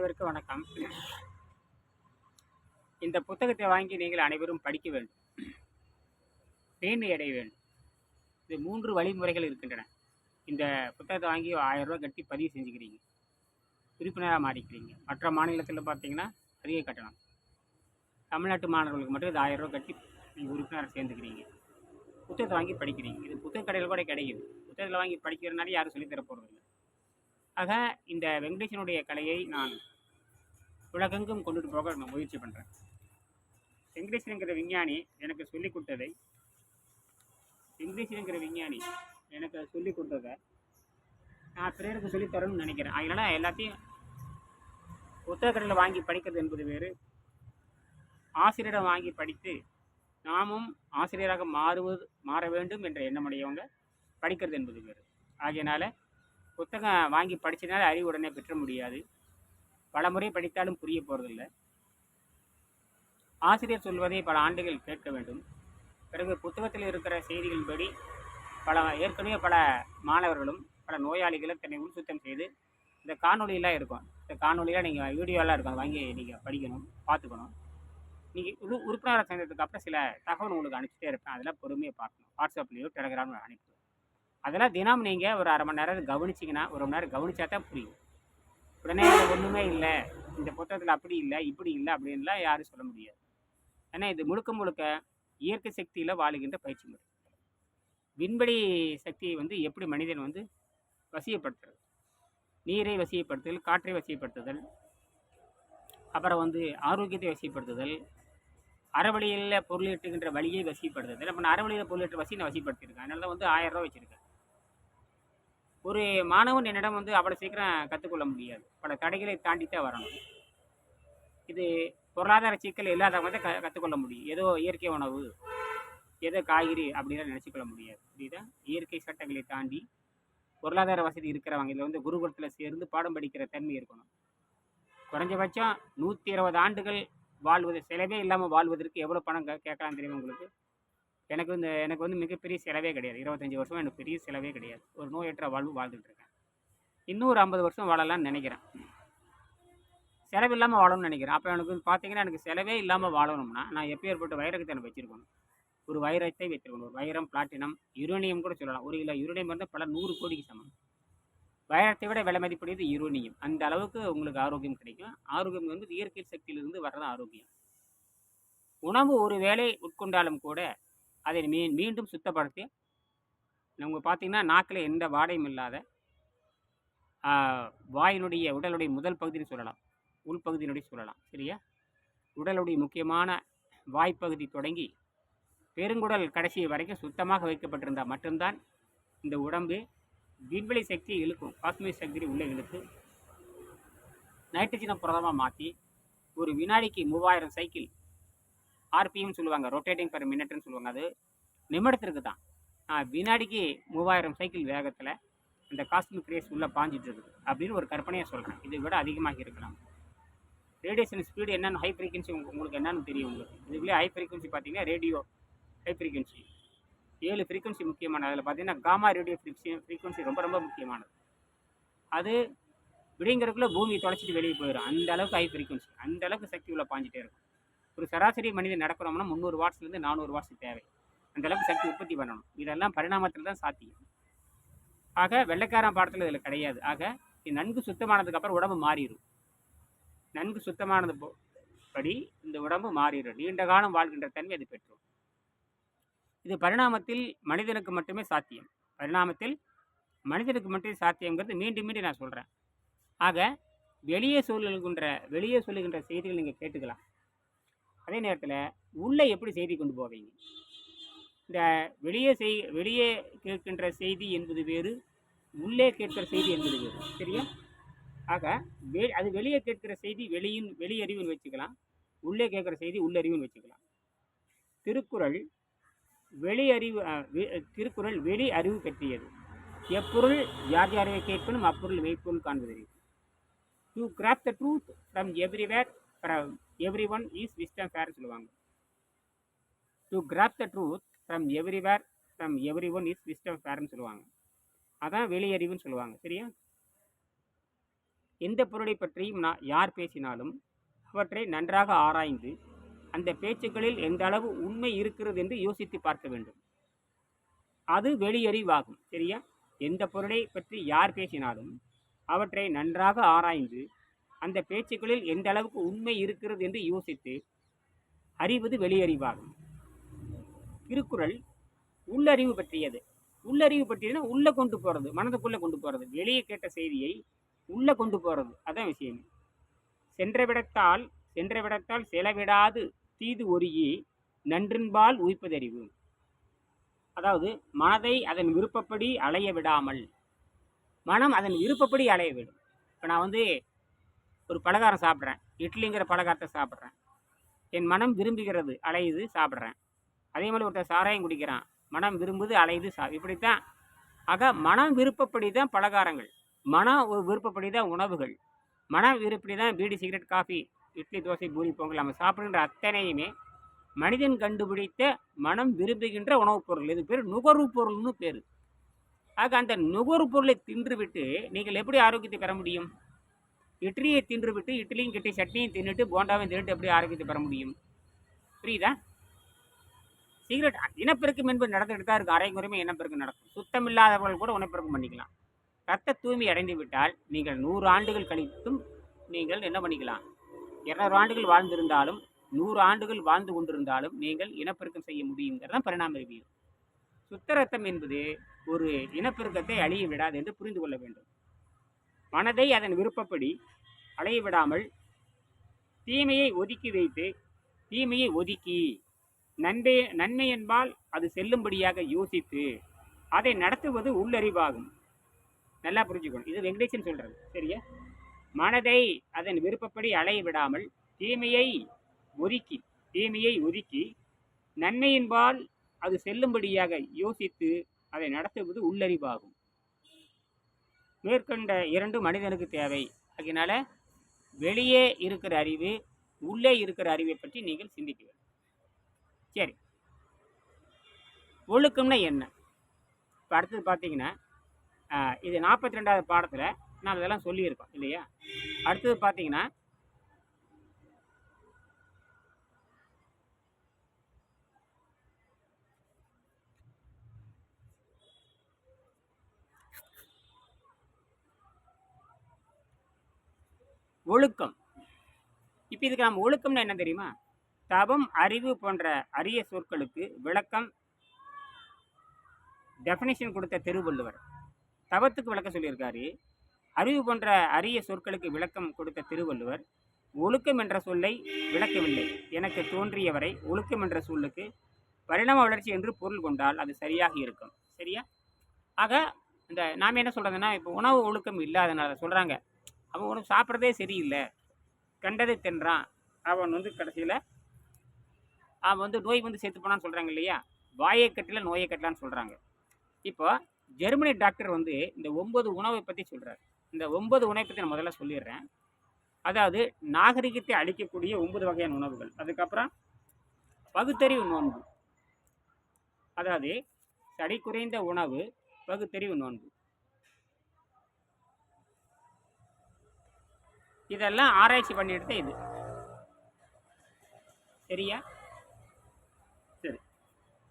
அனைவருக்கும் வணக்கம். இந்த புத்தகத்தை வாங்கி நீங்கள் அனைவரும் படிக்க வேண்டும். பேணி அடைய வேண்டும். இது மூன்று வழிமுறைகள் இருக்கின்றன. இந்த புத்தகத்தை வாங்கி ஆயிரம் ரூபாய் கட்டி பதிவு செஞ்சுக்கிறீங்க. உறுப்பினராக மாறிக்கிறீங்க. மற்ற மாநிலத்தில் பார்த்தீங்கன்னா அதிக கட்டணம் தமிழ்நாட்டு மாணவர்களுக்கு மட்டும் இது ஆயிரம் ரூபாய் கட்டி நீங்கள் உறுப்பினராக சேர்ந்துக்கிறீங்க. புத்தகத்தை வாங்கி படிக்கிறீங்க. இது புத்தக கடையில் கூட கிடைக்குது. புத்தகத்தில் வாங்கி படிக்கிறதுனால யாரும் சொல்லித்தர போகிறதில்ல ஆக இந்த வெங்கடேசனுடைய கலையை நான் உலகெங்கும் கொண்டுட்டு போக நான் முயற்சி பண்ணுறேன் வெங்கடேசனுங்கிற விஞ்ஞானி எனக்கு சொல்லிக் கொடுத்ததை வெங்கடேசனுங்கிற விஞ்ஞானி எனக்கு சொல்லிக் கொடுத்ததை நான் பிறருக்கு சொல்லித் தரணும்னு நினைக்கிறேன். அதனால் எல்லாத்தையும் புத்தகங்களில் வாங்கி படிக்கிறது என்பது வேறு. ஆசிரியரிடம் வாங்கி படித்து நாமும் ஆசிரியராக மாறுவது மாற வேண்டும் என்ற எண்ணமுடையவங்க படிக்கிறது என்பது வேறு. ஆகையினால புத்தகம் வாங்கி படிச்சதுனால அறிவு உடனே பெற்ற முடியாது. பல முறை படித்தாலும் புரிய போகிறதில்ல ஆசிரியர் சொல்வதை பல ஆண்டுகள் கேட்க வேண்டும். பிறகு புத்தகத்தில் இருக்கிற செய்திகளின்படி பல ஏற்கனவே பல மாணவர்களும் பல நோயாளிகளும் தன்னை உள் சுத்தம் செய்து இந்த காணொலியெலாம் இருக்கும். இந்த காணொலியெலாம் நீங்கள் வீடியோலாம் இருக்கும். அதை வாங்கி நீங்கள் படிக்கணும் பார்த்துக்கணும். நீங்கள் உறுப்பினராக சேர்ந்ததுக்கு அப்புறம் சில தகவல் உங்களுக்கு அனுப்பிச்சிட்டே இருப்பேன். அதெல்லாம் பொறுமையாக பார்க்கணும். வாட்ஸ்அப்லேயோ டெலகிராம்லையோ அனுப்பி அதெல்லாம் தினம் நீங்கள் ஒரு அரை மணி நேரம் கவனிச்சிங்கன்னா ஒரு மணி நேரம் கவனிச்சா தான் புரியும். உடனே இது ஒன்றுமே இல்லை இந்த புத்தகத்தில் அப்படி இல்லை இப்படி இல்லை அப்படின்லாம் யாரும் சொல்ல முடியாது. ஏன்னா இது முழுக்க முழுக்க இயற்கை சக்தியில் வாழுகின்ற பயிற்சி முறை. விண்வெளி சக்தியை வந்து எப்படி மனிதன் வந்து வசியப்படுத்துறது? நீரை வசியப்படுத்துதல் காற்றை வசியப்படுத்துதல் அப்புறம் வந்து ஆரோக்கியத்தை வசியப்படுத்துதல் அறவழியில் பொருளீட்டுகின்ற வழியை வசிப்படுத்துதல் அப்போ நான் அறவழியில் பொருளீட்டு வசி நான் வசிப்படுத்தியிருக்கேன் அதனால தான் வந்து ஆயிரம் ரூபா வச்சுருக்கேன். ஒரு மாணவன் என்னிடம் வந்து அவ்வளோ சீக்கிரம் கற்றுக்கொள்ள முடியாது. பல தடைகளை தாண்டி தான் வரணும். இது பொருளாதார சிக்கல் இல்லாதவங்க தான் க கற்றுக்கொள்ள முடியும். ஏதோ இயற்கை உணவு ஏதோ காய்கறி அப்படிலாம் நினச்சிக்கொள்ள முடியாது. இதுதான் இயற்கை சட்டங்களை தாண்டி பொருளாதார வசதி இருக்கிறவங்க இதில் வந்து குருகுலத்தில் சேர்ந்து பாடம் படிக்கிற தன்மை இருக்கணும். குறைஞ்சபட்சம் நூற்றி இருபது ஆண்டுகள் வாழ்வது செலவே இல்லாமல் வாழ்வதற்கு எவ்வளோ பணம் கே கேட்கலாம் தெரியுமா உங்களுக்கு? எனக்கு இந்த எனக்கு வந்து மிகப்பெரிய செலவே கிடையாது. இருபத்தஞ்சி வருஷம் எனக்கு பெரிய செலவே கிடையாது. ஒரு நோயற்ற வாழ்வு வாழ்ந்துட்டுருக்கேன். இன்னும் ஒரு ஐம்பது வருஷம் வாழலாம்னு நினைக்கிறேன். செலவு இல்லாமல் வாழணும்னு நினைக்கிறேன். அப்போ எனக்கு வந்து பார்த்தீங்கன்னா எனக்கு செலவே இல்லாமல் வாழணும்னா நான் எப்பேற்பட்ட வைரத்தை எனக்கு வச்சுருக்கணும். ஒரு வைரத்தை வைத்திருக்கணும். ஒரு வைரம் பிளாட்டினம் யுரேனியம் கூட சொல்லலாம். ஒரு கிலோ யுரேனியம் வந்து பல நூறு கோடிக்கு சமம். வைரத்தை விட விலை மதிப்புடையது யுரேனியம். அந்த அளவுக்கு உங்களுக்கு ஆரோக்கியம் கிடைக்கும். ஆரோக்கியம் வந்து இயற்கை சக்தியிலிருந்து வர்றது ஆரோக்கியம். உணவு ஒரு வேளை உட்கொண்டாலும் கூட அதை மீ மீண்டும் சுத்தப்படுத்தி நம்ம பார்த்தீங்கன்னா நாக்கில் எந்த வாடையும் இல்லாத வாயினுடைய உடலுடைய முதல் பகுதின்னு சொல்லலாம். உள்பகுதியினுடைய சொல்லலாம். சரியா? உடலுடைய முக்கியமான வாய்ப்பகுதி தொடங்கி பெருங்குடல் கடைசி வரைக்கும் சுத்தமாக வைக்கப்பட்டிருந்தால் மட்டும்தான் இந்த உடம்பு விண்வெளி சக்தியை இழுக்கும் காஸ்மிக் சக்தியை உள்ளே இழுத்து நைட்ரஜனை புரதமாக மாற்றி ஒரு வினாடிக்கு மூவாயிரம் சைக்கிள் ஆர்பிஎம் சொல்லுவாங்க ரொட்டேட்டிங் பர் மினிட்னு சொல்லுவாங்க அது நிமிடத்திற்கு தான். வினாடிக்கு மூவாயிரம் சைக்கிள் வேகத்தில் இந்த காஸ்மிக் ரேஸ் உள்ளே பாஞ்சிட்டு இருக்குது அப்படின்னு ஒரு கற்பனையை சொல்கிறேன் இதை விட அதிகமாக இருக்கலாம். ரேடியேஷன் ஸ்பீடு என்னென்னு ஹை ஃப்ரீக்வன்சி உங்களுக்கு என்னென்னு தெரியும் உங்களுக்கு. இதுக்குள்ளே ஹை ஃப்ரீக்வன்சி பார்த்தீங்கன்னா ரேடியோ ஹை ஃப்ரீக்வன்சி ஏழு ஃப்ரீக்வன்சி முக்கியமானது. அதில் பார்த்தீங்கன்னா காமா ரேடியோ ஃப்ரீக்வன்சி ஃப்ரீக்வன்சி ரொம்ப ரொம்ப முக்கியமானது. அது விடிங்கிறதுக்குள்ளே பூமி தொலைச்சிட்டு வெளியே போயிடும் அந்த அளவுக்கு ஹை ஃப்ரீக்வன்சி அந்த அளவுக்கு சக்தி உள்ள பாஞ்சிட்டே இருக்கும். ஒரு சராசரி மனிதன் நடக்கிறோம்னா முந்நூறு வாட்ஸ்லேருந்து நானூறு வாட்ஸ் தேவை. அந்த அளவுக்கு சக்தி உற்பத்தி பண்ணணும். இதெல்லாம் பரிணாமத்தில் தான் சாத்தியம். ஆக வெள்ளைக்காரன் பாடத்தில் இதில் கிடையாது. ஆக இது நன்கு சுத்தமானதுக்கப்புறம் உடம்பு மாறிடும் நன்கு சுத்தமானது போ- படி இந்த உடம்பு மாறிடும் நீண்ட காலம் வாழ்கின்ற தன்மை அது பெற்றோம் இது பரிணாமத்தில் மனிதனுக்கு மட்டுமே சாத்தியம். பரிணாமத்தில் மனிதனுக்கு மட்டுமே சாத்தியங்கிறது மீண்டும் மீண்டும் நான் சொல்கிறேன் ஆக வெளியே சொல்லுகின்ற வெளியே சொல்லுகின்ற செய்திகள் நீங்கள் கேட்டுக்கலாம். அதே நேரத்தில் உள்ளே எப்படி செய்தி கொண்டு போவீங்க? இந்த வெளியே செய் வெளியே கேட்கின்ற செய்தி என்பது வேறு உள்ளே கேட்கிற செய்தி என்பது வேறு சரியா? ஆக வெ அது வெளியே கேட்கிற செய்தி வெளியின் வெளியறிவுன்னு வச்சுக்கலாம். உள்ளே கேட்குற செய்தி உள்ளறிவுன்னு வச்சுக்கலாம். திருக்குறள் வெளியறிவு வெ- திருக்குறள் வெளி அறிவு பற்றியது. எப்பொருள் யார் யாரை கேட்கணும் அப்பொருள் மெய்ப்பொருள் காண்பதறிவு to grab the truth from everywhere from every one is wisdom fair சொல்லுவாங்க. To grab the truth from everywhere from every one is wisdom ஃபேர்னு சொல்லுவாங்க. அதான் வெளியறிவுன்னு சொல்லுவாங்க. சரியா? எந்த பொருளை பற்றியும் நான் யார் பேசினாலும் அவற்றை நன்றாக ஆராய்ந்து அந்த பேச்சுக்களில் எந்த அளவு உண்மை இருக்கிறது என்று யோசித்து பார்க்க வேண்டும். அது வெளியறிவாகும். சரியா? எந்த பொருளை பற்றி யார் பேசினாலும் அவற்றை நன்றாக ஆராய்ந்து அந்த பேச்சுக்களில் எந்த அளவுக்கு உண்மை இருக்கிறது என்று யோசித்து அறிவது வெளியறிவாகும். திருக்குறள் உள்ளறிவு பற்றியது. உள்ளறிவு பற்றியதுன்னா உள்ளே கொண்டு போகிறது மனதுக்குள்ளே கொண்டு போகிறது வெளியே கேட்ட செய்தியை உள்ளே கொண்டு போகிறது அதான் விஷயம். சென்ற விடத்தால் சென்ற விடத்தால் செலவிடாது தீது ஒருகி நன்றின்பால் உயிப்பதறிவு. அதாவது மனதை அதன் விருப்பப்படி அலைய விடாமல் மனம் அதன் விருப்பப்படி அலைய விடும் இப்போ நான் வந்து ஒரு பலகாரம் சாப்பிட்றேன். இட்லிங்கிற பலகாரத்தை சாப்பிட்றேன். என் மனம் விரும்புகிறது அலையுது சாப்பிட்றேன். அதே மாதிரி ஒருத்தர் சாராயம் குடிக்கிறான். மனம் விரும்புது அலையுது சா இப்படித்தான். ஆக மனம் விருப்பப்படி தான் பலகாரங்கள். மனம் ஒரு விருப்பப்படி தான் உணவுகள். மனம் விருப்பப்படி தான் பீடி சிகரெட் காஃபி இட்லி தோசை பூரி பொங்கல் நம்ம சாப்பிடுகின்ற அத்தனையுமே மனிதன் கண்டுபிடித்த மனம் விரும்புகின்ற உணவுப் பொருள். இது பேர் நுகர்வு பொருள்னு பேர். ஆக அந்த நுகர்வு பொருளை தின்றுவிட்டு நீங்கள் எப்படி ஆரோக்கியத்தை பெற முடியும்? இட்லியை தின்றுவிட்டு இட்லியும் கட்டி சட்னியும் தின்னுட்டு போண்டாவையும் தின்னுட்டு எப்படி ஆரோக்கியத்தை பெற முடியும்? புரியுதா? சிகரெட் இனப்பெருக்கம் என்பது நடந்துகிட்டு தான் இருக்குது அரைங்குறைமை இனப்பெருக்கம் நடக்கும். சுத்தமில்லாதவர்கள் கூட உணப்பெருக்கம் பண்ணிக்கலாம். ரத்த தூய்மை அடைந்து விட்டால் நீங்கள் நூறு ஆண்டுகள் கழித்தும் நீங்கள் என்ன பண்ணிக்கலாம்? இருநூறு ஆண்டுகள் வாழ்ந்திருந்தாலும் நூறு ஆண்டுகள் வாழ்ந்து கொண்டிருந்தாலும் நீங்கள் இனப்பெருக்கம் செய்ய முடியுங்கிறது தான் பரிணாம அறிவியல் சுத்த ரத்தம் என்பது ஒரு இனப்பெருக்கத்தை அழிய விடாது என்று புரிந்து கொள்ள வேண்டும். மனதை அதன் விருப்பப்படி அலைய விடாமல் தீமையை ஒதுக்கி வைத்து தீமையை ஒதுக்கி நன்மை நன்மை என்பால் அது செல்லும்படியாக யோசித்து அதை நடத்துவது உள்ளறிவாகும். நல்லா புரிஞ்சுக்கணும். இது வெங்கடேசன் சொல்றது. சரியா? மனதை அதன் விருப்பப்படி அலைய விடாமல் தீமையை ஒதுக்கி தீமையை ஒதுக்கி நன்மையின்பால் அது செல்லும்படியாக யோசித்து அதை நடத்துவது உள்ளறிவாகும். மேற்கண்ட இரண்டு மனிதனுக்கு தேவை. அதனால் வெளியே இருக்கிற அறிவு உள்ளே இருக்கிற அறிவை பற்றி நீங்கள் சிந்திக்க வேண்டும். சரி. ஒழுக்கம்னா என்ன? இப்போ அடுத்தது பார்த்தீங்கன்னா இது நாற்பத்தி ரெண்டாவது பாடத்தில் நாம் இதெல்லாம் சொல்லியிருக்கோம் இல்லையா? அடுத்தது பார்த்தீங்கன்னா ஒழுக்கம். இப்போ இதுக்கு நம்ம ஒழுக்கம்னா என்ன தெரியுமா? தவம் அறிவு போன்ற அரிய சொற்களுக்கு விளக்கம் டெஃபினேஷன் கொடுத்த திருவள்ளுவர். தவத்துக்கு விளக்கம் சொல்லியிருக்காரு. அறிவு போன்ற அரிய சொற்களுக்கு விளக்கம் கொடுத்த திருவள்ளுவர். ஒழுக்கம் என்ற சொல்லை விளக்கவில்லை. எனக்கு தோன்றியவரை ஒழுக்கம் என்ற சொல்லுக்கு பரிணாம வளர்ச்சி என்று பொருள் கொண்டால் அது சரியாக இருக்கும். சரியா? ஆக இந்த நாம் என்ன சொல்கிறதுன்னா இப்போ உணவு ஒழுக்கம் இல்லாதனால சொல்கிறாங்க அவன் உணவு சாப்பிட்றதே சரியில்லை. கண்டதை தின்றான். அவன் வந்து கடைசியில் அவன் வந்து நோய் வந்து செத்து போனான்னு சொல்கிறாங்க இல்லையா? வாயை கட்டில நோயை கட்டலான்னு சொல்கிறாங்க இப்போ ஜெர்மனி டாக்டர் வந்து இந்த ஒன்பது உணவை பற்றி சொல்கிறார் இந்த ஒன்பது உணவை பற்றி நான் முதல்ல சொல்லிடுறேன். அதாவது நாகரிகத்தை அளிக்கக்கூடிய ஒன்பது வகையான உணவுகள். அதுக்கப்புறம் பகுத்தறிவு நோன்பு. அதாவது சளி குறைந்த உணவு பகுத்தறிவு நோன்பு. இதெல்லாம் ஆராய்ச்சி பண்ணி எடுத்த இது. சரியா? சரி.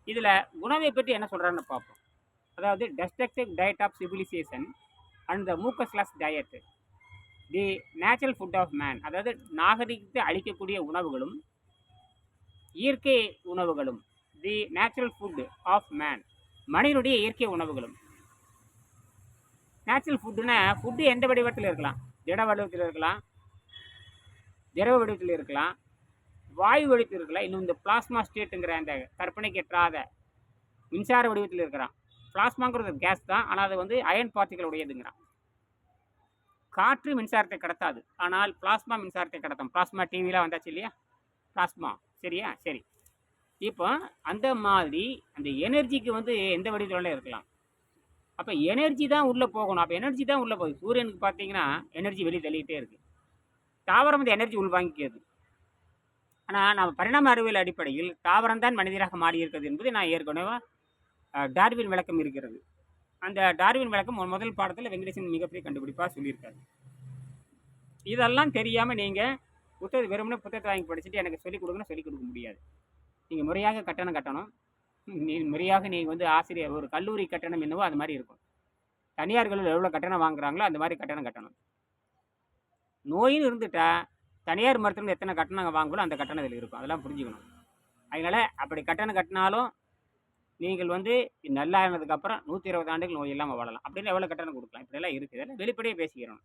இதில் உணவை பற்றி என்ன சொல்கிறான்னு பார்ப்போம். அதாவது destructive diet of civilization and the mucusless diet the natural food of man அதாவது நாகரிகத்தை அளிக்கக்கூடிய உணவுகளும் இயற்கை உணவுகளும் the natural food of man மனிதனுடைய இயற்கை உணவுகளும். நேச்சுரல் ஃபுட்டுனா ஃபுட்டு எந்த வடிவத்தில் இருக்கலாம்? திட வடிவத்தில் இருக்கலாம் திரவ வடிவத்தில் இருக்கலாம் வாயு வடிவத்தில் இருக்கலாம் இன்னும் இந்த பிளாஸ்மா ஸ்டேட்டுங்கிற அந்த கற்பனைக்கு எட்டாத மின்சார வடிவத்தில் இருக்கிறான். பிளாஸ்மாங்கிறது கேஸ் தான் ஆனால் அது வந்து அயன் பார்ட்டிகள் உடையதுங்கிறான். காற்று மின்சாரத்தை கடத்தாது ஆனால் பிளாஸ்மா மின்சாரத்தை கடத்தும். பிளாஸ்மா டிவிலாம் வந்தாச்சு இல்லையா? பிளாஸ்மா சரியா? சரி. இப்போ அந்த மாதிரி அந்த எனர்ஜிக்கு வந்து எந்த வடிவத்தில் இருக்கலாம். அப்போ எனர்ஜி தான் உள்ளே போகணும். அப்போ எனர்ஜி தான் உள்ளே போகுது. சூரியனுக்கு பார்த்தீங்கன்னா எனர்ஜி வெளியே தள்ளிக்கிட்டே இருக்குது தாவரம் வந்து எனர்ஜி உள்வாங்கிக்கிறது. ஆனால் நம்ம பரிணாம அறிவியல் அடிப்படையில் தாவரம் தான் மனிதராக மாறியிருக்கிறது என்பது நான் ஏற்கனவே டார்வின் விளக்கம் இருக்கிறது. அந்த டார்வின் விளக்கம் முதல் பாடத்தில் வெங்கடேசன் மிகப்பெரிய கண்டுபிடிப்பாக சொல்லியிருக்காரு. இதெல்லாம் தெரியாமல் நீங்கள் புத்தகத்தை வெறுமனே புத்தகத்தை வாங்கி படிச்சுட்டு எனக்கு சொல்லிக் கொடுங்கன்னு சொல்லிக் கொடுக்க முடியாது. நீங்கள் முறையாக கட்டணம் கட்டணும். நீ முறையாக நீங்கள் வந்து ஆசிரியர் ஒரு கல்லூரி கட்டணம் என்னவோ அது மாதிரி இருக்கும். தனியார் எவ்வளோ கட்டணம் வாங்குறாங்களோ அந்த மாதிரி கட்டணம் கட்டணும். நோயின்னு இருந்துட்டால் தனியார் மருத்துவம் எத்தனை கட்டணம் வாங்குங்களோ அந்த கட்டணம் இதில் இருக்கும். அதெல்லாம் புரிஞ்சுக்கணும். அதனால் அப்படி கட்டணம் கட்டினாலும் நீங்கள் வந்து நல்லா ஆனதுக்கப்புறம் நூற்றி இருபது ஆண்டுகள் நோய் இல்லாமல் வாழலாம். அப்படின்னு எவ்வளோ கட்டணம் கொடுக்கலாம்? இப்படியெல்லாம் இருக்குது இதெல்லாம் வெளிப்படையாக பேசிக்கிறோம்.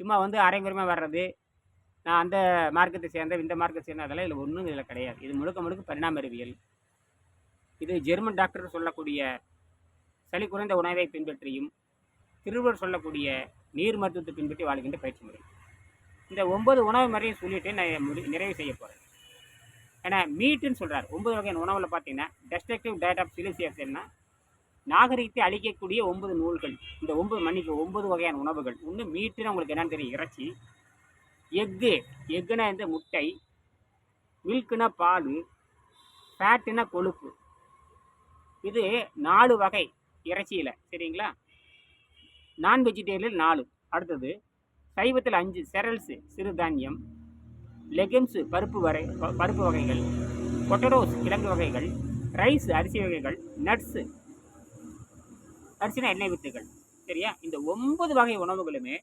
சும்மா வந்து அரைங்குறமாக வர்றது நான் அந்த மார்க்கத்தை சேர்ந்த இந்த மார்க்கத்தை சேர்ந்த அதெல்லாம் இதில் ஒன்றும் இதில் கிடையாது. இது முழுக்க முழுக்க பரிணாம அறிவியல். இது ஜெர்மன் டாக்டர் சொல்லக்கூடிய சளி குறைந்த உணவை பின்பற்றியும் திருவள்ளுவர் சொல்லக்கூடிய நீர் மருத்துவத்தை பின்பற்றி வாழ்கின்ற பயிற்சி முறை. இந்த ஒன்பது உணவு முறையும் சொல்லிட்டு நான் முடி நிறைவு செய்ய போகிறேன் ஏன்னா மீட்டுன்னு சொல்கிறார் ஒன்பது வகையான உணவில் பார்த்தீங்கன்னா டெஸ்ட்ரக்டிவ் டயட் ஆஃப் சிலிசியஸ்னா நாகரிகத்தை அழிக்கக்கூடிய ஒன்பது நூல்கள். இந்த ஒன்பது மணிக்கு ஒன்பது வகையான உணவுகள். ஒன்று மீட்டுன்னு உங்களுக்கு என்னன்னு தெரியும் இறைச்சி. எக்கு. எக்குனா இந்த முட்டை. மில்க்குனா பால். ஃபேட்டுனா கொழுப்பு. இது நாலு வகை இறைச்சியில். சரிங்களா? நான் வெஜிடேரியல் நாலு. அடுத்தது சைவத்தில் அஞ்சு செரல்ஸு சிறுதானியம் லெகம்ஸு பருப்பு வரை ப- பருப்பு வகைகள் பொட்டரோஸ் கிழங்கு வகைகள் ரைஸ் அரிசி வகைகள் நட்ஸு அரிசினா எண்ணெய் வித்துகள் சரியா? இந்த ஒன்பது வகை உணவுகளுமே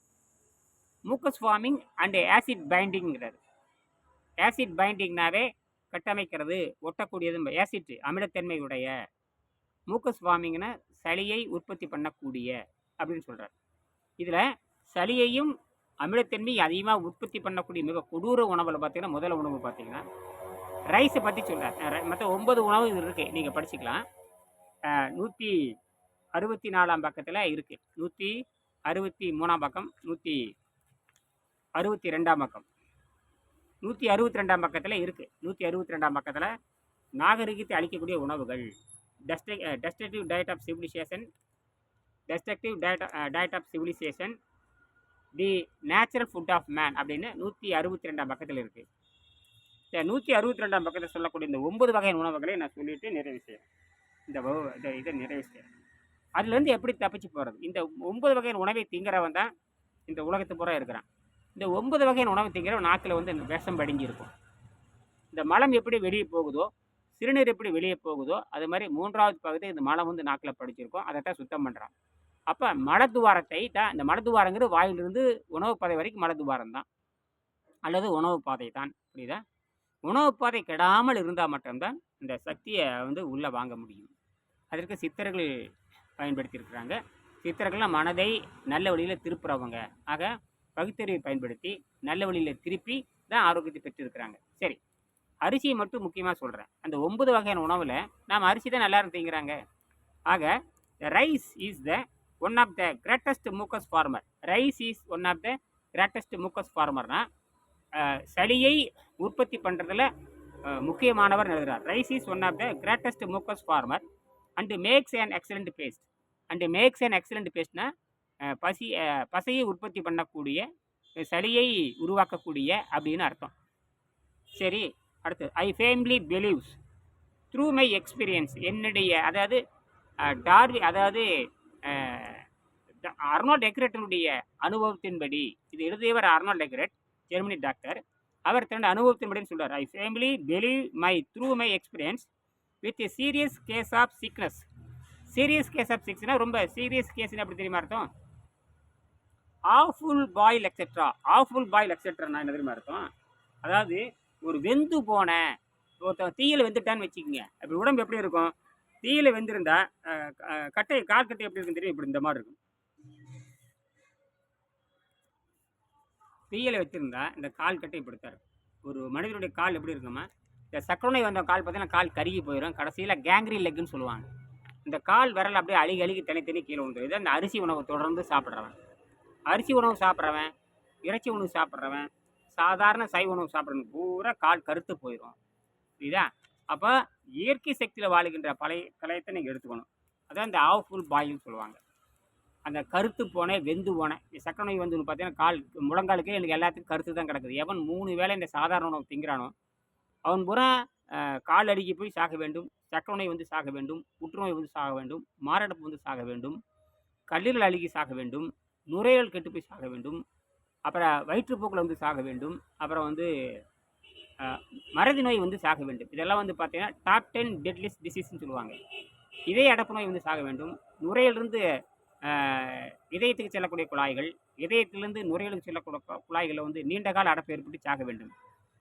மூக்கஸ் ஃபார்மிங் அண்ட் ஆசிட் பைண்டிங்கிறது ஆசிட் பைண்டிங்னாவே கட்டமைக்கிறது ஒட்டக்கூடியது ஆசிட் அமிலத்தன்மை உடைய மூக்கஸ் ஃபார்மிங்னா சளியை உற்பத்தி பண்ணக்கூடிய அப்படின்னு சொல்கிறார் இதில் சளியையும் அமிலத்தன்மை அதிகமாக உற்பத்தி பண்ணக்கூடிய மிக கொடூர உணவில் பார்த்தீங்கன்னா முதல் உணவு பார்த்தீங்கன்னா ரைஸை பற்றி சொல்கிறேன் மற்ற ஒன்பது உணவு இது இருக்குது நீங்கள் படிச்சுக்கலாம். நூற்றி அறுபத்தி நாலாம் பக்கத்தில் இருக்குது நூற்றி அறுபத்தி மூணாம் பக்கம் நூற்றி அறுபத்தி ரெண்டாம் பக்கம். நூற்றி அறுபத்தி ரெண்டாம் பக்கத்தில் இருக்குது நூற்றி அறுபத்தி ரெண்டாம் பக்கத்தில் நாகரிகத்தை அளிக்கக்கூடிய உணவுகள். Destruct destructive diet of civilization destructive diet diet of civilization the natural food of man அப்படின்னு நூற்றி அறுபத்தி ரெண்டாம் பக்கத்தில் இருக்குது இந்த நூற்றி அறுபத்தி ரெண்டாம் பக்கத்தில் சொல்லக்கூடிய இந்த ஒன்பது வகையான உணவுகளை நான் சொல்லிட்டு நிறைவு செய்கிறேன் இந்த இதை இதை நிறைவு செய்கிறேன் அதுலேருந்து எப்படி தப்பிச்சு போகிறது இந்த ஒன்பது வகையான உணவை திங்கிறவன் தான் இந்த உலகத்து பூரா இருக்கிறான். இந்த ஒன்பது வகையான உணவை திங்கிறவன் நாக்கில் வந்து இந்த விஷம் படிஞ்சு இருக்கும் இந்த மலம் எப்படி வெளியே போகுதோ சிறுநீர் எப்படி வெளியே போகுதோ அது மாதிரி மூன்றாவது பகுதி இந்த மலம் வந்து நாக்கில் படிச்சிருக்கோம். அதை தான் சுத்தம் பண்ணுறான் அப்போ மலத்துவாரத்தை தான் இந்த மலத்துவாரங்கிறது வாயிலிருந்து உணவு பாதை வரைக்கும் மலத்துவாரம் தான். அல்லது உணவு பாதை தான். புரியுதா? உணவு பாதை கெடாமல் இருந்தால் மட்டும்தான் இந்த சக்தியை வந்து உள்ளே வாங்க முடியும். அதற்கு சித்தர்கள் பயன்படுத்தியிருக்கிறாங்க. சித்தர்கள்லாம் மனதை நல்ல வழியில் திருப்புறவங்க. ஆக பகுத்தறிவை பயன்படுத்தி நல்ல வழியில் திருப்பி தான் ஆரோக்கியத்தை பெற்றிருக்கிறாங்க. சரி. அரிசியை மட்டும் முக்கியமாக சொல்கிறேன் அந்த ஒன்பது வகையான உணவில் நாம் அரிசி தான் நல்லா திங்கிறாங்க. ஆக rice is the one of the greatest mucus former rice is one of the greatest mucus ஃபார்மர்னா சளியை உற்பத்தி பண்ணுறதுல முக்கியமானவர் எழுதுகிறார் rice is one of the greatest mucus former and makes and excellent paste and makes and excellent பேஸ்ட்னா பசி பசையை உற்பத்தி பண்ணக்கூடிய சளியை உருவாக்கக்கூடிய அப்படின்னு அர்த்தம். சரி அடுத்து I firmly believes through my experience என்னுடைய அதாவது டார்வி அதாவது அர்னால்ட் டெக்ரேட்டனுடைய அனுபவத்தின்படி இது எழுதியவர் அர்னால்ட் டெக்ரேட் ஜெர்மனி டாக்டர். அவர் தன்னுடைய அனுபவத்தின்படி சொல்கிறார் I firmly believe my through my experience with serious case of sickness serious case of சிக்ஸ்னா ரொம்ப சீரியஸ் கேஸ்னு அப்படி தெரியுமா அர்த்தம்? Awful boil etcetera awful boil எக்ஸெட்ரானா என்ன தெரியுமா அர்த்தம்? அதாவது ஒரு வெந்து போன ஒருத்தன் தீயில வெந்துட்டான்னு வச்சுக்கோங்க. அப்படி உடம்பு எப்படி இருக்கும்? தீயில் வெந்திருந்தா கட்டை கால் கட்டை எப்படி இருக்கும் தெரியும்? இப்படி இந்த மாதிரி இருக்கும். தீயில வச்சிருந்தா இந்த கால் கட்டை இப்படித்தான் ஒரு மனிதனுடைய கால் எப்படி இருக்குமா இந்த சக்கரநோய் வந்த கால் பார்த்தீங்கன்னா கால் கருகி போயிடும் கடைசியில் கேங்க்ரி லெக்குன்னு சொல்லுவாங்க. இந்த கால் விரல் அப்படியே அழுகி அழுகி தனித்தனி கீழே விழுந்துடும் இதை அந்த அரிசி உணவு தொடர்ந்து சாப்பிட்றவன். அரிசி உணவு சாப்பிட்றவன் இறைச்சி உணவு சாப்பிட்றவன் சாதாரண சைவ உணவு சாப்பிட்றவன் பூரா கால் கருத்து போயிடும் புரியுதா? அப்போ இயற்கை சக்தியில் வாழுகின்ற பழைய கலையத்தை நீங்கள் எடுத்துக்கணும். அதான் இந்த ஆஃபுல் பாயில்னு சொல்லுவாங்க. அந்த கருத்து போனேன் வெந்து போனேன் இந்த சக்கரை நோய் வந்து பார்த்தீங்கன்னா கால் முழங்காலுக்கே எனக்கு எல்லாத்துக்கும் கருத்து தான் கிடக்குது. எவன் மூணு வேளை இந்த சாதாரண உணவு திங்கிறானோ அவன் பூரா கால் அடிக்கி போய் சாக வேண்டும் சக்கரை நோய் வந்து சாக வேண்டும் புற்றுநோய் வந்து சாக வேண்டும் மாரடைப்பு வந்து சாக வேண்டும் கல்லீரல் அழுகி சாக வேண்டும் நுரையீரல் கெட்டு போய் சாக வேண்டும் அப்புறம் வயிற்றுப்போக்கில் வந்து சாக வேண்டும் அப்புறம் வந்து மறதி நோய் வந்து சாக வேண்டும். இதெல்லாம் வந்து பார்த்தீங்கன்னா டாப் டென் டெட்லிஸ்ட் டிசீஸ்னு சொல்லுவாங்க. இதே அடப்பு நோய் வந்து சாக வேண்டும். நுரையிலிருந்து இதயத்துக்கு செல்லக்கூடிய குழாய்கள் இதயத்திலிருந்து நுரையீரலுக்கு செல்லக்கூடிய குழாய்களை வந்து நீண்ட கால அடப்பு ஏற்பட்டு சாக வேண்டும்.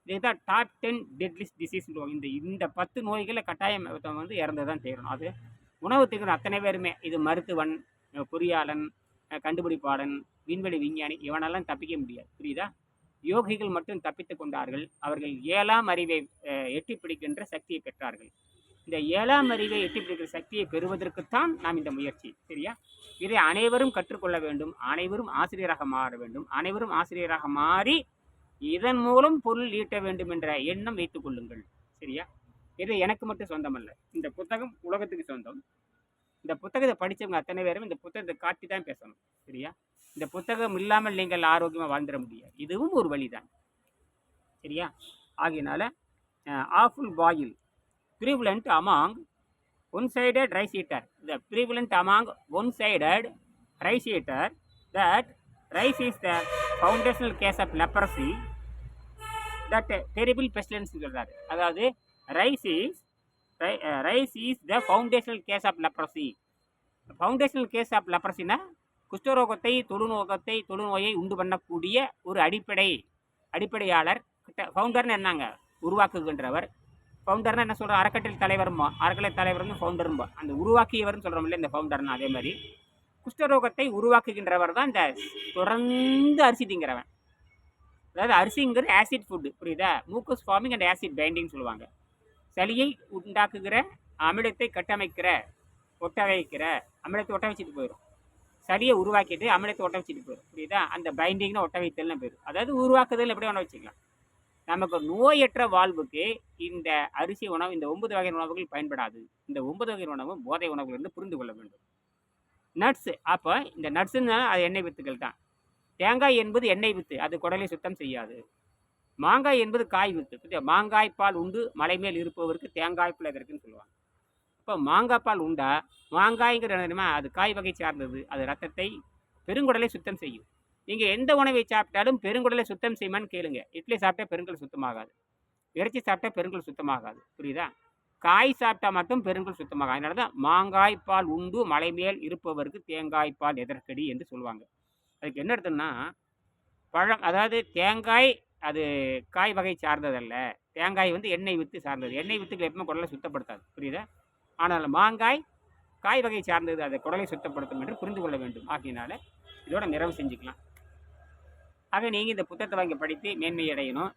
இதுதான் டாப் டென் டெட்லிஸ்ட் டிசீஸ் இந்த இந்த பத்து நோய்களை கட்டாயம் வந்து இறந்து தான் செய்யணும் அது உணவு திகழ் அத்தனை பேருமே இது மருத்துவன் பொறியாளன் கண்டுபிடிப்பாளன் விண்வெளி விஞ்ஞானி இவனெல்லாம் தப்பிக்க முடியாது. புரியுதா? யோகிகள் மட்டும் தப்பித்து கொண்டார்கள். அவர்கள் ஏழாம் அறிவை எட்டி பிடிக்கின்ற சக்தியை பெற்றார்கள். இந்த ஏழாம் அறிவை எட்டி பிடிக்கிற சக்தியை பெறுவதற்குத்தான் நாம் இந்த முயற்சி சரியா? இதை அனைவரும் கற்றுக்கொள்ள வேண்டும். அனைவரும் ஆசிரியராக மாற வேண்டும். அனைவரும் ஆசிரியராக மாறி இதன் மூலம் பொருள் ஈட்ட வேண்டும் என்ற எண்ணம் வைத்துக் கொள்ளுங்கள் சரியா? இது எனக்கு மட்டும் சொந்தமல்ல. இந்த புத்தகம் உலகத்துக்கு சொந்தம். இந்த புத்தகத்தை படித்தவங்க அத்தனை பேரும் இந்த புத்தகத்தை காட்டி தான் பேசணும் சரியா? இந்த புத்தகம் இல்லாமல் நீங்கள் ஆரோக்கியமாக வாழ்ந்துட முடியாது. இதுவும் ஒரு வழிதான் சரியா? ஆகையினால awful boil prevalent among one sided rice eater. The prevalent among one sided rice eater that rice is the foundational cause of leprosy that terrible pestilence சொல்கிறாரு அதாவது rice is rice is the foundational cause of leprosy foundational cause of லெப்ரஸினா குஷ்டரோகத்தை தொழுநோகத்தை தொழுநோயை உண்டு பண்ணக்கூடிய ஒரு அடிப்படை அடிப்படையாளர் கிட்ட ஃபவுண்டர்னு என்னங்க உருவாக்குகின்றவர் ஃபவுண்டர்னா என்ன சொல்கிறோம் அறக்கட்டளை தலைவருமா அறக்கட்டளை வந்து ஃபவுண்டரும்பா அந்த உருவாக்கியவர்னு சொல்கிறோம் இல்லை இந்த ஃபவுண்டர்னு அதே மாதிரி. குஷ்டரோகத்தை உருவாக்குகின்றவர் தான் இந்த தொடர்ந்து அரிசி திங்கிறவன் அதாவது அரிசிங்கிறது ஆசிட் ஃபுட்டு புரியுதா? Mucus forming and acid binding சொல்லுவாங்க. சளியை உண்டாக்குகிற அமிலத்தை கட்டமைக்கிற ஒட்ட வைக்கிற அமிலத்தை ஒட்ட வச்சுட்டு போயிடும் சளியை உருவாக்கிட்டு அமிலத்தை ஒட்ட வச்சுட்டு போயிடும் புரியுதா? அந்த பைண்டிங்னு ஒட்ட வைத்தல்னு போயிடும் அதாவது உருவாக்குதல் எப்படி வேணா வச்சுக்கலாம். நமக்கு நோயற்ற வாழ்வுக்கு இந்த அரிசி உணவு இந்த ஒன்பது வகை உணவுகள் பயன்படாது. இந்த ஒன்பது வகை உணவு போதை உணவுகளிலிருந்து புரிந்து கொள்ள வேண்டும். நட்ஸு அப்போ இந்த நட்ஸுன்னா அது எண்ணெய் வித்துக்கள் தான். தேங்காய் என்பது எண்ணெய் வித்து அது குடலை சுத்தம் செய்யாது. மாங்காய் என்பது காய் வித்து மாங்காய் பால் உண்டு மலை மேல் இருப்பவருக்கு தேங்காய் பிள்ளை இருக்குன்னு சொல்லுவாங்க. இப்போ மாங்காய் பால் உண்டா? மாங்காய்ங்கிற என்னமா அது காய் வகை சார்ந்தது. அது ரத்தத்தை பெருங்குடலை சுத்தம் செய்யும். நீங்கள் எந்த உணவை சாப்பிட்டாலும் பெருங்குடலை சுத்தம் செய்யுமான்னு கேளுங்க. இட்லி சாப்பிட்டா பெருங்குடல் சுத்தமாகாது. இறைச்சி சாப்பிட்டா பெருங்குடல் சுத்தமாகாது. புரியுதா? காய் சாப்பிட்டா மட்டும் பெருங்குடல் சுத்தமாகாது. அதனால தான் மாங்காய் பால் உண்டு மலை மேல் இருப்பவருக்கு தேங்காய் பால் எதற்கடி என்று சொல்லுவாங்க. அதுக்கு என்ன அர்த்தம்னா பழம் அதாவது தேங்காய் அது காய் வகை சார்ந்ததல்ல. தேங்காய் வந்து எண்ணெய் வித்து சார்ந்தது. எண்ணெய் வித்துக்கள் எப்பவுமே குடலை சுத்தப்படுத்தாது. புரியுதா? ஆனால் மாங்காய் காய் வகை சார்ந்தது அதை குடலை சுத்தப்படுத்தும் என்று புரிந்து கொள்ள வேண்டும். ஆகியனால இதோட நிறைவு செஞ்சுக்கலாம். ஆக நீங்கள் இந்த புத்தகத்தை வாங்கி படித்து மேன்மை அடையணும்.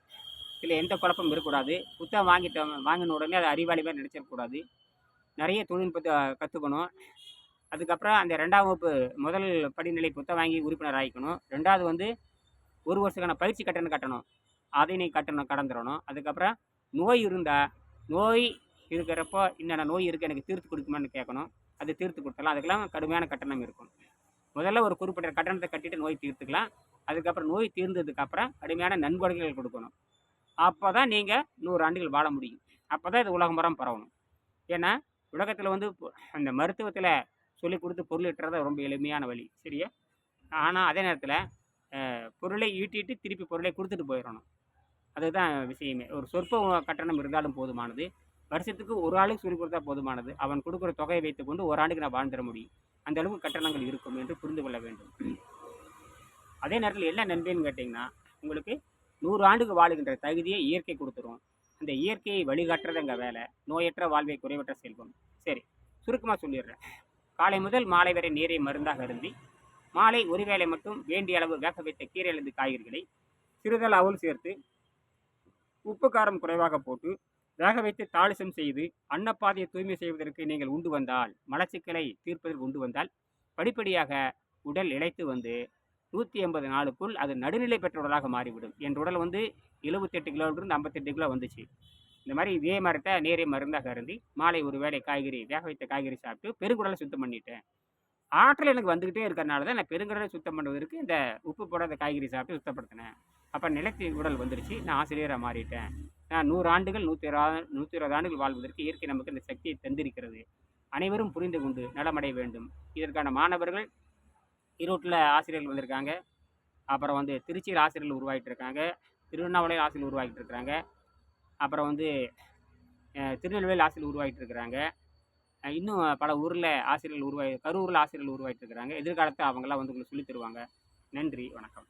இதில் எந்த குழப்பமும் இருக்கக்கூடாது. புத்தகம் வாங்கிட்டு வாங்கின உடனே அதை அறிவாளி நினச்சிடக்கூடாது. நிறைய தொழில்நுட்பத்தை கற்றுக்கணும் அதுக்கப்புறம் அந்த ரெண்டாம் வகுப்பு முதல் படிநிலை புத்தகம் வாங்கி உறுப்பினர் ஆகிக்கணும். ரெண்டாவது வந்து ஒரு வருஷக்கான பயிற்சி கட்டணம் கட்டணும். அதை நீ கட்டணம் கடந்துடணும். அதுக்கப்புறம் நோய் இருந்தால் நோய் இருக்கிறப்போ என்னென்ன நோய் இருக்குது எனக்கு தீர்த்து கொடுக்குமான்னு கேட்கணும். அது தீர்த்து கொடுத்தலாம் அதுக்கெல்லாம் கடுமையான கட்டணம் இருக்கும் முதல்ல ஒரு குறிப்பிட்ட கட்டணத்தை கட்டிட்டு நோய் தீர்த்துக்கலாம். அதுக்கப்புறம் நோய் தீர்ந்ததுக்கப்புறம் கடுமையான நன்கொடைகள் கொடுக்கணும். அப்போ தான் நீங்கள் நூறு ஆண்டுகள் வாழ முடியும். அப்போ தான் இது உலகம் பரவணும். ஏன்னா உலகத்தில் வந்து அந்த மருத்துவத்தில் சொல்லி கொடுத்து பொருள் இட்டுறது ரொம்ப எளிமையான வழி. சரியா? ஆனால் அதே நேரத்தில் பொருளை ஈட்டிட்டு திருப்பி பொருளை கொடுத்துட்டு போயிடணும். அதுதான் விஷயமே. ஒரு சொற்ப கட்டணம் இருந்தாலும் போதுமானது. வருஷத்துக்கு ஒரு ஆளுக்கு சொல்லி கொடுத்தா போதுமானது. அவன் கொடுக்குற தொகையை வைத்துக்கொண்டு ஒரு ஆண்டுக்கு நான் வாழ்ந்துட முடியும். அந்த அளவுக்கு கட்டணங்கள் இருக்கும் என்று புரிந்து கொள்ள வேண்டும். அதே நேரத்தில் என்ன நன்மைன்னு கேட்டிங்கன்னா உங்களுக்கு நூறு ஆண்டுக்கு வாழுகின்ற தகுதியை இயற்கை கொடுத்துரும். அந்த இயற்கையை வழிகாட்டுறது எங்கள் வேலை? நோயற்ற வாழ்வை குறைவற்ற செல்வம். சரி சுருக்கமாக சொல்லிடுறேன். காலை முதல் மாலை வரை நீரை மருந்தாக அருந்தி மாலை ஒரு வேளை மட்டும் வேண்டிய அளவு வேக வைத்த கீரை அல்லது காய்கறிகளை சிறிதளவு சேர்த்து உப்பு காரம் குறைவாக போட்டு வேக வைத்து தாளிசம் செய்து அன்னப்பாதையை தூய்மை செய்வதற்கு நீங்கள் உண்டு வந்தால் மலச்சிக்கலை தீர்ப்பதற்கு உண்டு வந்தால் படிப்படியாக உடல் இழைத்து வந்து நூற்றி எண்பது நாளுக்குள் அது நடுநிலை பெற்ற உடலாக மாறிவிடும். என் உடல் வந்து எழுபத்தெட்டு கிலோவிலிருந்து ஐம்பத்தெட்டு கிலோ வந்துச்சு. இந்த மாதிரி இதே மாதிரி தான் நேரே மருந்தாக அருந்தி மாலை ஒரு வேளை காய்கறி வேக வைத்த காய்கறி சாப்பிட்டு பெருங்குடலை சுத்தம் பண்ணிட்டேன். ஆற்றல் எனக்கு வந்துக்கிட்டே இருக்கிறனால தான் நான் பெருங்குடலை சுத்தம் பண்ணுவதற்கு இந்த உப்பு போடாத காய்கறி சாப்பிட்டு சுத்தப்படுத்தினேன். அப்போ நிலத்தி உடல் வந்துருச்சு. நான் ஆசிரியராக மாறிட்டேன். நூறு ஆண்டுகள் நூற்றி இருபது நூற்றி இருபது ஆண்டுகள் வாழ்வதற்கு இயற்கை நமக்கு இந்த சக்தியை தந்திருக்கிறது. அனைவரும் புரிந்து கொண்டு நலமடைய வேண்டும். இதற்கான மாணவர்கள் ஈரோட்டில் ஆசிரியர்கள் வந்திருக்காங்க. அப்புறம் வந்து திருச்சியில் ஆசிரியர்கள் உருவாகிட்டு இருக்காங்க திருவண்ணாமலையில் ஆசிரியர்கள் உருவாகிட்டு இருக்கிறாங்க அப்புறம் வந்து திருநெல்வேலி திருநெல்வேலியில் உருவாகிட்டு இருக்கிறாங்க இன்னும் பல ஊரில் ஆசிரியர்கள் உருவாகி கரூரில் ஆசிரியர்கள் உருவாகிட்டு இருக்கிறாங்க எதிர்காலத்தில் அவங்களாம் வந்து உங்களுக்கு சொல்லித் தருவாங்க. நன்றி வணக்கம்.